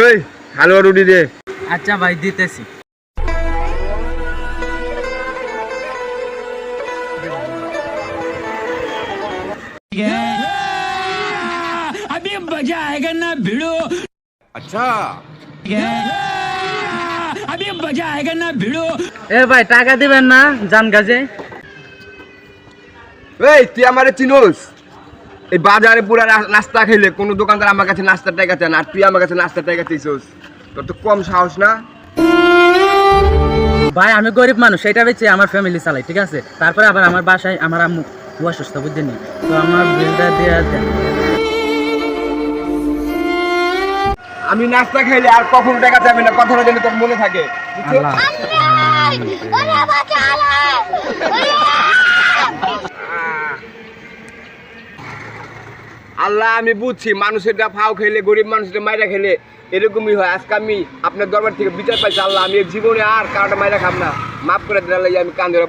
এই হালুয়া রুটি দে আচ্ছা ভাই দিতেছি अभी मजा आएगा ना भिड़ो আচ্ছা अभी मजा आएगा ना भिड़ो এ ভাই টাকা দিবেন না জান গাছে এই তুই আমারে চিনোস এই বাজারে পুরা নাস্তা খেলে কোনো দোকানদার আমার কাছে নাস্তার টাকা চান আর তুই আমার কাছে নাস্তার টাকা চাইছস তোর তো কম সাহস না? ভাই আমি গরিব মানুষ সেটা বেঁচে আমার ফ্যামিলি চালাই ঠিক আছে? তারপরে আবার আমার বাসায় আমার আম্মু অসুস্থ বুঝছেন নি? তো আমার বিলটা দিয়ে দেন। আমি নাস্তা খাইলে আর কখনো টাকা চাবি না কথাটা যেন তোর মনে থাকে বুঝছ? আল্লাহ! আল্লাহ, আমি বুঝছি মানুষের যা ফাও খেলে, গরিব মানুষের মাইরা খেলে, এরকমই হয়। আজকে আমি আপনার দরবার থেকে বিচার পাইছি, আল্লাহ, আমি জীবনে আর কারোটা মাইরা খাব না। মাফ করে দিলে আমি কান ধরে